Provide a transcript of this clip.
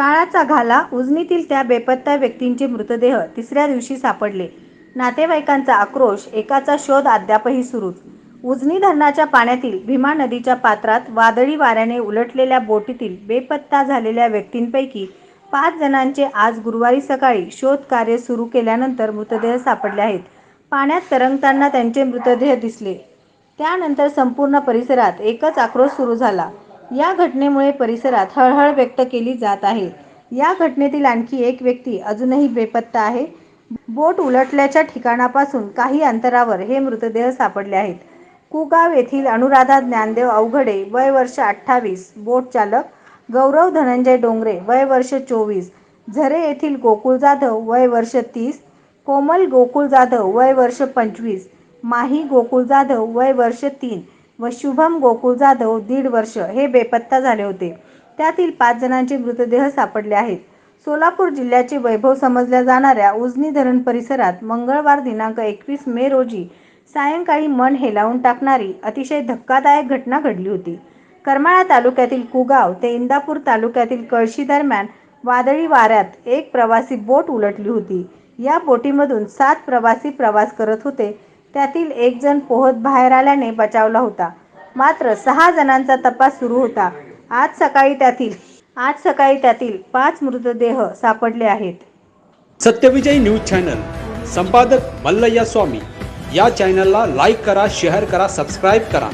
काळाचा घाला उजनीतील त्या बेपत्ता व्यक्तींचे मृतदेह तिसऱ्या दिवशी सापडले. नातेवाईकांचा आक्रोश एकाचा शोध अद्यापही सुरूच. उजनी धरणाच्या पाण्यातील भीमा नदीच्या पात्रात वादळी वाऱ्याने उलटलेल्या बोटीतील बेपत्ता झालेल्या व्यक्तींपैकी पाच जणांचे आज गुरुवारी सकाळी शोध कार्य सुरू केल्यानंतर मृतदेह सापडले आहेत. पाण्यात तरंगताना त्यांचे मृतदेह दिसले. त्यानंतर संपूर्ण परिसरात एकच आक्रोश सुरू झाला. या घटनेमुळे परिसरात हळहळ व्यक्त केली जात आहे. या घटनेतील आणखी एक व्यक्ती अजूनही बेपत्ता आहे. बोट उलटल्याच्या ठिकाणापासून काही अंतरावर हे मृतदेह सापडले आहेत. कुगाव येथील अनुराधा ज्ञानदेव अवघडे वय वर्ष अठ्ठावीस बोट चालक गौरव धनंजय डोंगरे वय वर्ष चोवीस झरे येथील गोकुळ जाधव वय वर्ष तीस कोमल गोकुळ जाधव वय वर्ष पंचवीस माही गोकुळ जाधव वय वर्ष तीन व शुभम गोकुळ जाधव दीड वर्ष हे बेपत्ता झाले होते. त्यातील पाच जणांचे मृतदेह सापडले आहेत. सोलापूर जिल्ह्याचे वैभव समजल्या जाणाऱ्या उजनी धरण परिसरात मंगळवार दिनांक एकवीस मे रोजी सायंकाळी मन हेलावून टाकणारी अतिशय धक्कादायक घटना घडली होती. करमाळा तालुक्यातील कुगाव ते इंदापूर तालुक्यातील कळशी दरम्यान वादळी वाऱ्यात एक प्रवासी बोट उलटली होती. या बोटीमधून सात प्रवासी प्रवास करत होते. त्यातील एक जण पोहत बाहेर आल्याने बचावला होता. मात्र सहा जणांचा तपास सुरू होता. आज सकाळी त्यातील आज सकाळी त्यातील पाच मृतदेह सापडले आहेत. Satyavijay news channel. संपादक मल्लय्या स्वामी. या चॅनलला लाईक करा शेअर करा सबस्क्राईब करा.